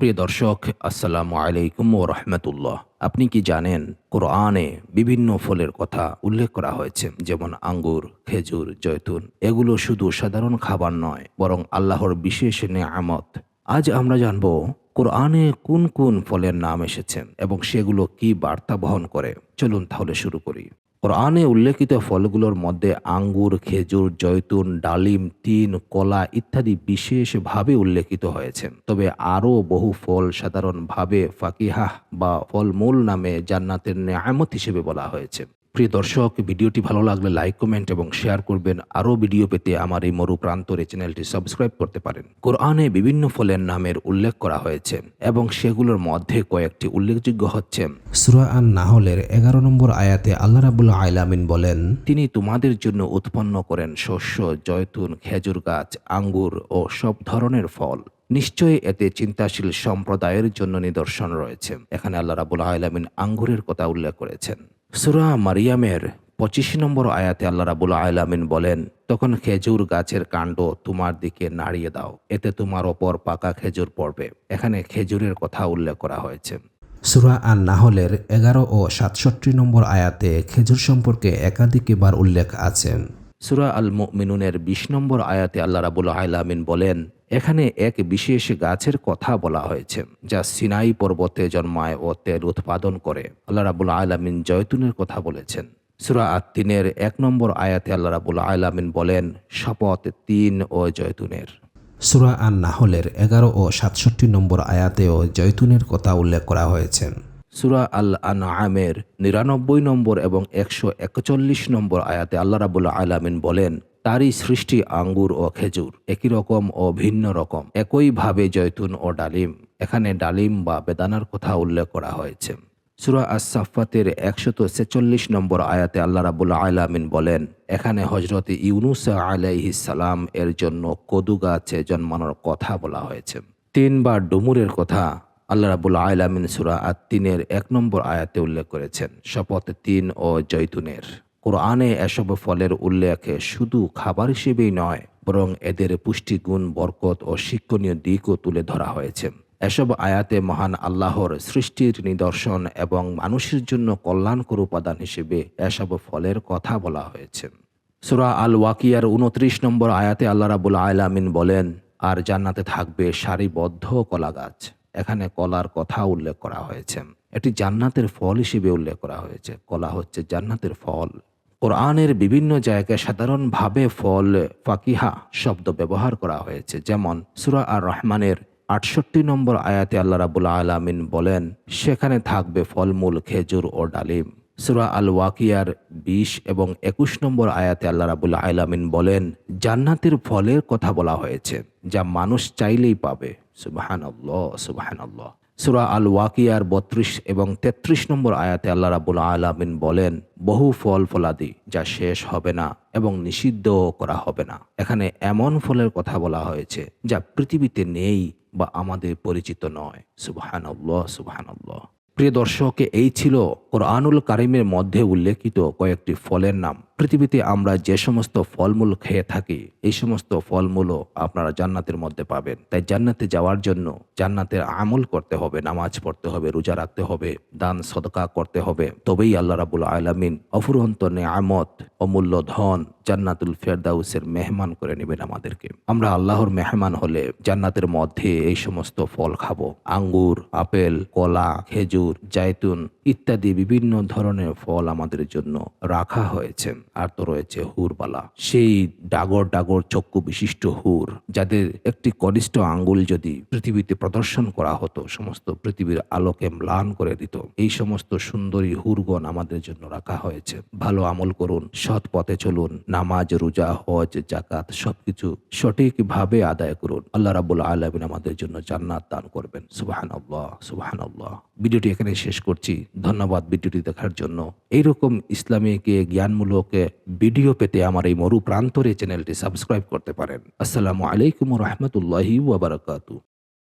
প্রিয় দর্শক, আসসালামু আলাইকুম ও রহমতুল্লাহ। আপনি কি জানেন, কোরআনে বিভিন্ন ফলের কথা উল্লেখ করা হয়েছে, যেমন আঙ্গুর, খেজুর জৈতুন এগুলো শুধু সাধারণ খাবার নয়, বরং আল্লাহর বিশেষ নিয়ামত। আজ আমরা জানব কোরআনে কোন কোন ফলের নাম এসেছেন এবং সেগুলো কি বার্তা বহন করে? চলুন তাহলে শুরু করি। কোরআনে উল্লেখিত ফলগুলোর মধ্যে আঙ্গুর, খেজুর জৈতুন ডালিম, তিন, কলা ইত্যাদি বিশেষভাবে উল্লেখিত হয়েছে। তবে আরও বহু ফল সাধারণভাবে ফাকিহাহ বা ফলমূল নামে জান্নাতের নেয়ামত হিসেবে বলা হয়েছে। প্রিয় দর্শক ভিডিওটি ভালো লাগলে লাইক কমেন্ট এবং শেয়ার করবেন। আরও ভিডিও পেতে আমার এই মরু প্রান্তরে চ্যানেলটি সাবস্ক্রাইব করতে পারেন। কোরআনে বিভিন্ন ফলের নামের উল্লেখ করা হয়েছে এবং সেগুলোর মধ্যে কয়েকটি উল্লেখযোগ্য হচ্ছে। সুরা আন নাহলের এগারো নম্বর আয়াতে আল্লাহ রাবুল আলামিন বলেন তিনি তোমাদের জন্য উৎপন্ন করেন শস্য জয়তুন খেজুর গাছ আঙ্গুর ও সব ধরনের ফল। নিশ্চয়ই এতে চিন্তাশীল সম্প্রদায়ের জন্য নিদর্শন রয়েছে। এখানে আল্লাহ রাবুল আলামিন আঙ্গুরের কথা উল্লেখ করেছেন। সুরা মারিয়ামের পঁচিশ নম্বর আয়াতে আল্লাহ রাবুল আলামিন বলেন তখন খেজুর গাছের কাণ্ড তোমার দিকে নাড়িয়ে দাও এতে তোমার ওপর পাকা খেজুর পড়বে। এখানে খেজুরের কথা উল্লেখ করা হয়েছে। সুরা আন নাহলের এগারো ও সাতষট্টি নম্বর আয়াতে খেজুর সম্পর্কে একাধিকবার উল্লেখ আছে। সুরা আল মিনুনের বিশ নম্বর আয়াতে আল্লাহ রাবুল আলামিন বলেন এখানে এক বিশেষ গাছের কথা বলা হয়েছে যা সিনাই পর্বতে জন্মায় ও তেল উৎপাদন করে। আল্লাহ রাবুল আলামিন জয়তুনের কথা বলেছেন। সুরা আত্মিনের এক নম্বর আয়াতে আল্লাহ রাবুল আলামিন বলেন শপথ তিন ও জয়তুনের। সুরা আন নাহলের এগারো ও সাতষট্টি নম্বর আয়াতেও জয়তুনের কথা উল্লেখ করা হয়েছে। সুরা আল আন আমের নিরানব্বই নম্বর এবং একশো একচল্লিশ নম্বর আয়াতে আল্লাহ রাবুল আলামিন বলেন তারই সৃষ্টি আঙ্গুর ও খেজুর, একই রকম ও ভিন্ন রকম একইভাবে জৈতুন ও ডালিম। এখানে ডালিম বা বেদানার কথা উল্লেখ করা হয়েছে। সুরা আসাফাতের একশত ছেচল্লিশ নম্বর আয়াতে আল্লাহ রাবুল আলামিন বলেন, এখানে হজরত ইউনুস আলাইহিসালাম এর জন্য কদু গাছে জন্মানোর কথা বলা হয়েছে। তিন বা ডুমুরের কথা আল্লাহ রাবুল আলামিন সুরা আত তিনের এক নম্বর আয়াতে উল্লেখ করেছেন, শপথ তিন ও জৈতুনের কোরআনে এসব ফলের উল্লেখে শুধু খাবার হিসেবেই নয়, বরং এদের পুষ্টিগুণ, বরকত ও শিক্ষণীয় দিকও তুলে ধরা হয়েছে। এসব আয়াতে মহান আল্লাহর সৃষ্টির নিদর্শন এবং মানুষের জন্য কল্যাণকর উপাদান হিসেবে এসব ফলের কথা বলা হয়েছে। সুরা আল ওয়াকিয়ার উনত্রিশ নম্বর আয়াতে আল্লাহ রাবুল আলামিন বলেন, আর জান্নাতে থাকবে সারিবদ্ধ কলা গাছ। এখানে কলার কথা উল্লেখ করা হয়েছে। এটি জান্নাতের ফল হিসেবে উল্লেখ করা হয়েছে। কলা হচ্ছে জান্নাতের ফল। কোরআনের বিভিন্ন জায়গায় সাধারণভাবে ফল, ফাকিহা শব্দ ব্যবহার করা হয়েছে। যেমন সুরা আর রহমানের আটষট্টি নম্বর আয়াতে আল্লাহ রাবুল আলামিন বলেন, সেখানে থাকবে ফলমূল, খেজুর ও ডালিম। সুরা আল ওয়াকিয়ার বিশ এবং একুশ নম্বর আয়াতে আল্লাহ রাবুল আলামিন বলেন, জান্নাতের ফলের কথা বলা হয়েছে, যা মানুষ চাইলেই পাবে। সুবাহান আল্লাহ সুরা আল ওয়াকিয়ার বত্রিশ এবং তেত্রিশ নম্বর আয়াতে আল্লাহ রাবুল আলামিন বলেন, বহু ফল ফলাদি যা শেষ হবে না এবং নিষিদ্ধ করা হবে না। এখানে এমন ফলের কথা বলা হয়েছে যা পৃথিবীতে নেই বা আমাদের পরিচিত নয়। সুবাহান আল্লাহ সুবাহান আল্লাহ প্রিয় দর্শক, এই ছিল কোরআনুল কারিমের মধ্যে উল্লেখিত কয়েকটি ফলের নাম। পৃথিবীতে আমরা যে সমস্ত ফলমূল খেয়ে থাকি, এই সমস্ত ফলমূলও আপনারা জান্নাতের মধ্যে পাবেন। তাই জান্নাতে যাওয়ার জন্য জান্নাতের আমল করতে হবে, নামাজ পড়তে হবে, রোজা রাখতে হবে, দান, সদকা করতে হবে। তবেই আল্লাহ রাবুল আলমিন অফুরন্ত নেয়ামত অমূল্য ধন জান্নাতুল ফেরদাউসের মেহমান করে নেবেন আমাদেরকে। আমরা আল্লাহর মেহমান হলে জান্নাতের মধ্যে এই সমস্ত ফল খাব। আঙ্গুর, আপেল, কলা, খেজুর, জায়তুন ইত্যাদি বিভিন্ন ধরনের ফল আমাদের জন্য রাখা হয়েছে। আর তো রয়েছে হুরবালা। সেই ডাগর ডাগর চক্ষু বিশিষ্ট হুর, যাদের একটি কনিষ্ঠ আঙ্গুল যদি পৃথিবীতে প্রদর্শন করা হতো, সমস্ত পৃথিবীর আলোকে ম্লান করে দিত। এই সমস্ত সুন্দরী হুরগণ আমাদের জন্য রাখা হয়েছে। ভালো আমল করুন, সৎ পথে চলুন, নামাজ, রোজা, হজ জাকাত সবকিছু সঠিকভাবে আদায় করুন। আল্লাহ রাবুল আলমিন আমাদের জন্য জান্নাত দান করবেন। সুবাহান আল্লাহ সুবাহান আল্লাহ ভিডিওটি এখানে শেষ করছি। ধন্যবাদ ভিডিওটি দেখার জন্য। এইরকম ইসলামীকে জ্ঞানমূলক ভিডিও পেতে আমার এই মরু প্রান্তরে চ্যানেলটি সাবস্ক্রাইব করতে পারেন। আসসালামু আলাইকুম রহমতুল্লাহি ওয়াবারাকাতু